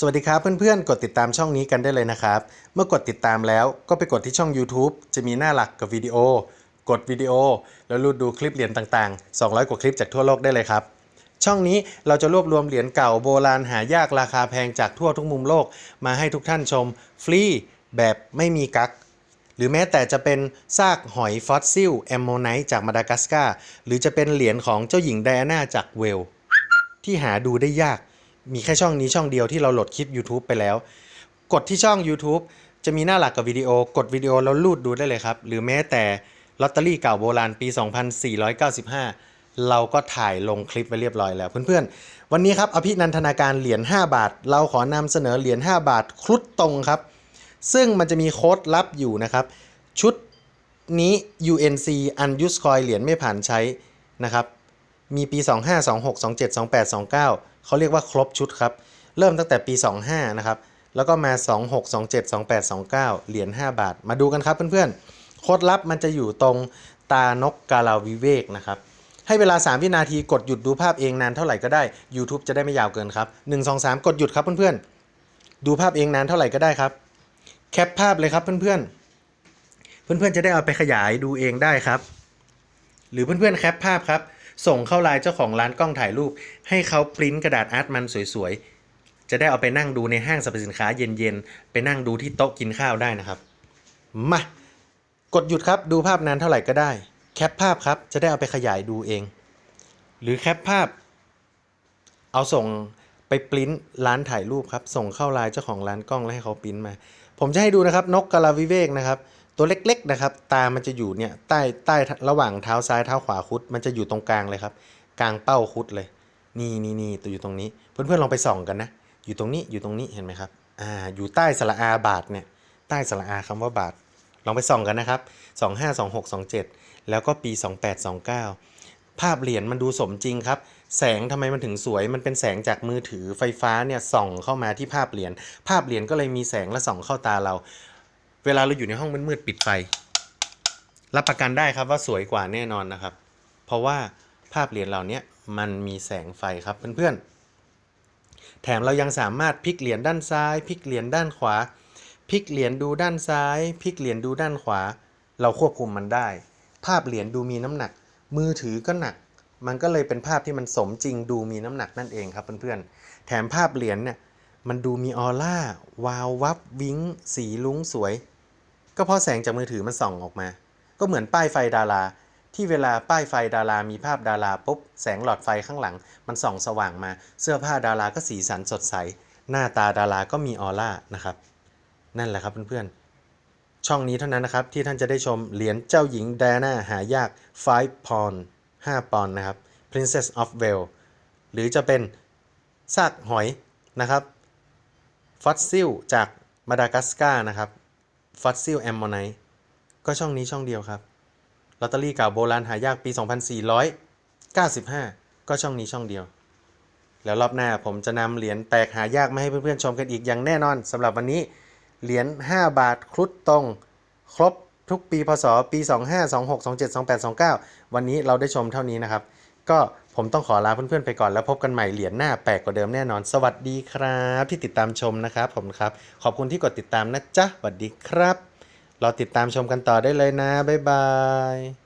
สวัสดีครับเพื่อนๆ กดติดตามช่องนี้กันได้เลยนะครับ เมื่อกดติดตามแล้วก็ไปกดที่ช่อง YouTube จะมีหน้าหลักกับวิดีโอ กดวิดีโอ แล้วรูดดูคลิปเหรียญต่างๆ 200 กว่าคลิปจากทั่วโลกได้เลยครับ ช่องนี้เราจะรวบรวมเหรียญเก่าโบราณหายากราคาแพงจากทั่วทุกมุมโลก มาให้ทุกท่านชม ฟรีแบบไม่มีกักหรือแม้แต่จะเป็นซากหอยฟอสซิลแอมโมไนต์จากมาดากัสการ์หรือจะเป็นเหรียญของเจ้าหญิงไดอาน่าจากเวล ที่หาดูได้ยาก มีแค่ช่องนี้ช่องเดียวที่เราโหลดคลิป YouTube ไปแล้ว กดที่ช่อง YouTube จะมีหน้าหลักกับวิดีโอกดวิดีโอแล้วลูดดูได้เลยครับ หรือแม้แต่ลอตเตอรี่เก่าโบราณปี 2495 เราก็ถ่ายลงคลิปไปเรียบร้อยแล้วเพื่อนๆ วันนี้ครับอภินันทนาการเหรียญ5บาท เราขอนำเสนอเหรียญ5บาทครุฑตรงครับ ซึ่งมันจะมีโค้ดลับอยู่นะครับ ชุดนี้ UNC Unused Coin เหรียญไม่ผ่านใช้นะครับ มีปี 25 26 27 28 29 เขาเรียกว่าครบชุดครับ เริ่มตั้งแต่ปี 25 นะครับ แล้วก็มา 26 27 28 29 เหรียญ 5 บาท มาดูกันครับเพื่อนๆ โค้ดลับมันจะอยู่ตรงตานกกาลาวิเวกนะครับ ให้เวลา 3 วินาทีกดหยุดดูภาพเองนานเท่าไหร่ก็ได้ YouTube จะได้ไม่ยาวเกินครับ 1 2 3 กดหยุดครับเพื่อนๆ ดูภาพเองนานเท่าไหร่ก็ได้ครับ แคปภาพเลยครับเพื่อนๆ เพื่อนๆจะได้เอาไปขยายดูเองได้ครับ หรือเพื่อนๆแคปภาพครับ ส่งเข้าไลน์เจ้าของร้านกล้องถ่ายรูป ให้เขาปริ้นกระดาษอาร์ตมันสวยๆ จะได้เอาไปนั่งดูในห้างสรรพสินค้าเย็นๆ ไปนั่งดูที่โต๊ะกินข้าวได้นะครับ มากดหยุดครับดูภาพนานเท่าไหร่ก็ได้ แคปภาพครับจะได้เอาไปขยายดูเอง หรือแคปภาพ เอาส่งไปปริ้นร้านถ่ายรูปครับ ส่งเข้าไลน์เจ้าของร้านกล้องแล้วให้เขาปริ้นมา ผมจะให้ดูนะครับนกกาลาวิเวกนะครับ ตัวเล็กๆนะครับ ตามันจะอยู่เนี่ยใต้ใต้ระหว่างเท้าซ้ายเท้าขวาคุด มันจะอยู่ตรงกลางเลยครับ กลางเป้าคุดเลย นี่นี่นี่ตัวอยู่ตรงนี้ เพื่อนๆลองไปส่องกันนะ อยู่ตรงนี้อยู่ตรงนี้เห็นไหมครับ อ่า อยู่ใต้สระอาบาทเนี่ย ใต้สระอาคำว่าบาท ลองไปส่องกันนะครับ 25 26 27 แล้วก็ปี 28 29 ภาพเหรียญมันดูสมจริงครับ แสงทำไมมันถึงสวย มันเป็นแสงจากมือถือไฟฟ้าเนี่ยส่องเข้ามาที่ภาพเหรียญ ภาพเหรียญก็เลยมีแสงและส่องเข้าตาเรา เวลาเราอยู่ในห้องมืดๆปิดไฟ รับประกันได้ครับว่าสวยกว่าแน่นอนนะครับ เพราะว่าภาพเหรียญเหล่านี้มันมีแสงไฟครับเพื่อนๆ แถมเรายังสามารถพลิกเหรียญด้านซ้ายพลิกเหรียญด้านขวาพลิกเหรียญดูด้านซ้ายพลิกเหรียญดูด้านขวา เราควบคุมมันได้ ภาพเหรียญดูมีน้ำหนัก มือถือก็หนัก มันก็เลยเป็นภาพที่มันสมจริงดูมีน้ำหนักนั่นเองครับเพื่อนๆ แถมภาพเหรียญเนี่ยมันดูมีออร่าวาววับวิ้งสีลุ้งสวย ก็เพราะแสงจากมือถือมันส่องออกมา ก็เหมือนป้ายไฟดารา ที่เวลาป้ายไฟดารามีภาพดาราปุ๊บแสงหลอดไฟข้างหลัง มันส่องสว่างมา เสื้อผ้าดาราก็สีสันสดใส หน้าตาดาราก็มีออร่านะครับ นั่นแหละครับเพื่อนๆช่องนี้เท่านั้นนะครับที่ท่านจะได้ชมเหรียญเจ้าหญิงไดอาน่าหายาก 5 ปอนด์5ปอนด์นะครับ Princess of Wales หรือจะเป็นซากหอยนะครับฟอสซิลจากมาดากัสการ์นะครับ ฟอสซิลแอมโมไนต์ก็ช่องนี้ช่องเดียวครับลอตเตอรี่เก่าโบราณหายากปี 2495 ก็ช่องนี้ช่องเดียว แล้วรอบหน้าผมจะนำเหรียญแปลกหายากมาให้เพื่อนๆชมกันอีกอย่างแน่นอนสำหรับวันนี้เหรียญ5บาทครุฑตรง ครบทุกปีพศปี 25 26 27 28 29 วันนี้เราได้ชมเท่านี้นะครับ ก็ ผมต้องขอลาเพื่อนๆไปก่อนแล้วพบกันใหม่เหรียญหน้าแปลกกว่าเดิมแน่นอน สวัสดีครับ ที่ติดตามชมนะครับผมครับ ขอบคุณที่กดติดตามนะจ๊ะสวัสดีครับ เราติดตามชมกันต่อได้เลยนะ บ๊ายบาย